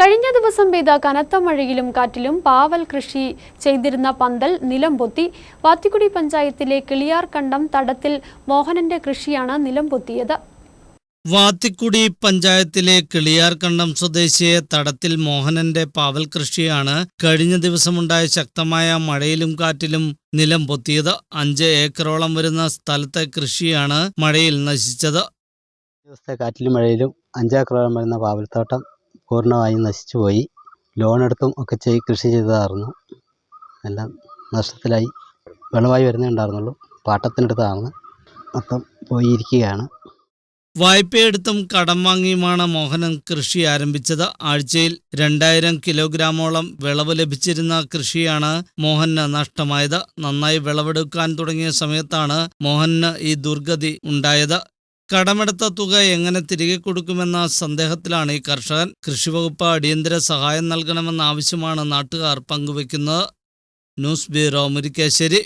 കഴിഞ്ഞ ദിവസം പെയ്ത കനത്ത മഴയിലും കാറ്റിലും പാവൽ കൃഷി ചെയ്തിരുന്ന പന്തൽ നിലം പൊത്തി. വാത്തിക്കുടി പഞ്ചായത്തിലെ കിളിയാർ കണ്ടം തടത്തിൽ മോഹനന്റെ കൃഷിയാണ് നിലം പൊത്തിയത്. വാത്തിക്കുടി പഞ്ചായത്തിലെ കിളിയാർകണ്ടം സ്വദേശിയെ തടത്തിൽ മോഹനന്റെ പാവൽ കൃഷിയാണ് കഴിഞ്ഞ ദിവസമുണ്ടായ ശക്തമായ മഴയിലും കാറ്റിലും നിലം പൊത്തിയത്. അഞ്ച് ഏക്കറോളം വരുന്ന സ്ഥലത്തെ കൃഷിയാണ് മഴയിൽ നശിച്ചത്. ദിവസത്തെ കാറ്റിലും മഴയിലും അഞ്ചേക്കറോളം വരുന്ന പാവൽത്തോട്ടം പൂർണമായും നശിച്ചുപോയി. ലോൺ എടുത്തും ഒക്കെ ചെയ്ത് കൃഷി ചെയ്തതായിരുന്നു. എല്ലാം നഷ്ടത്തിലായി. വിളവായി വരുന്നേ ഉണ്ടായിരുന്നുള്ളൂ. പാട്ടത്തിനെടുത്തതാണ് മൊത്തം പോയിരിക്കുകയാണ്. വായ്പയെടുത്തും കടം വാങ്ങിയുമാണ് മോഹനൻ കൃഷി ആരംഭിച്ചത്. ആഴ്ചയിൽ രണ്ടായിരം കിലോഗ്രാമോളം വിളവ് ലഭിച്ചിരുന്ന കൃഷിയാണ് മോഹന് നഷ്ടമായത്. നന്നായി വിളവെടുക്കാൻ തുടങ്ങിയ സമയത്താണ് മോഹന് ഈ ദുർഗതി ഉണ്ടായത്. കടമെടുത്ത തുക എങ്ങനെ തിരികെ കൊടുക്കുമെന്ന സന്ദേഹത്തിലാണ് ഈ കർഷകൻ. കൃഷിവകുപ്പ് അടിയന്തര സഹായം നൽകണമെന്ന ആവശ്യമാണ് നാട്ടുകാർ പങ്കുവയ്ക്കുന്നത്. News bureau Murikkassery.